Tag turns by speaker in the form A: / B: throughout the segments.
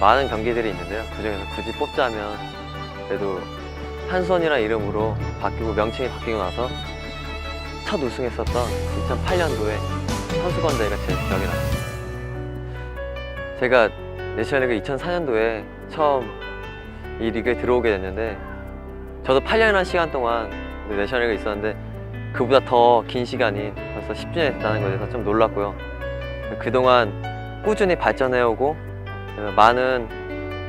A: 많은 경기들이 있는데요. 그 중에서 굳이 뽑자면 그래도 한수원이라는 이름으로 바뀌고 명칭이 바뀌고 나서 첫 우승했었던 2008년도에 선수권 대회가 제일 기억이 나요. 제가 내셔널리그 2004년도에 처음 이 리그에 들어오게 됐는데 저도 8년이라는 시간 동안 내셔널리그에 있었는데 그보다 더 긴 시간이 벌써 10주년이 됐다는 것에 대해서 좀 놀랐고요. 그동안 꾸준히 발전해오고 많은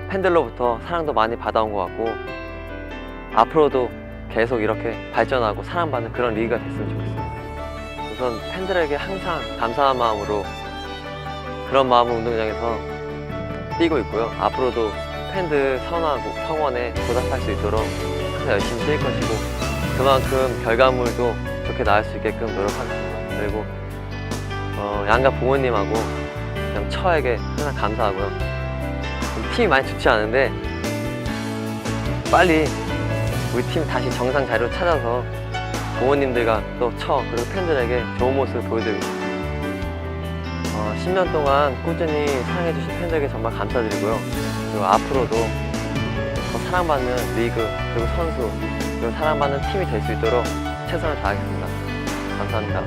A: 팬들로부터 사랑도 많이 받아온 것 같고 앞으로도 계속 이렇게 발전하고 사랑받는 그런 리그가 됐으면 좋겠습니다. 우선 팬들에게 항상 감사한 마음으로 그런 마음을 운동장에서 뛰고 있고요. 앞으로도 팬들 선하고 성원에 보답할 수 있도록 항상 열심히 뛸 것이고 그만큼 결과물도 좋게 나올 수 있게끔 노력하겠습니다. 그리고 어, 양가 부모님하고 그냥 처에게 항상 감사하고요. 팀이 많이 좋지 않은데 빨리 우리 팀 다시 정상 자리로 찾아서 부모님들과 또처 그리고 팬들에게 좋은 모습을 보여드리고. 어, 10년 동안 꾸준히 사랑해주신 팬들에게 정말 감사드리고요. 그리고 앞으로도 더 사랑받는 리그 그리고 선수 그리고 사랑받는 팀이 될 수 있도록 최선을 다하겠습니다. 감사합니다.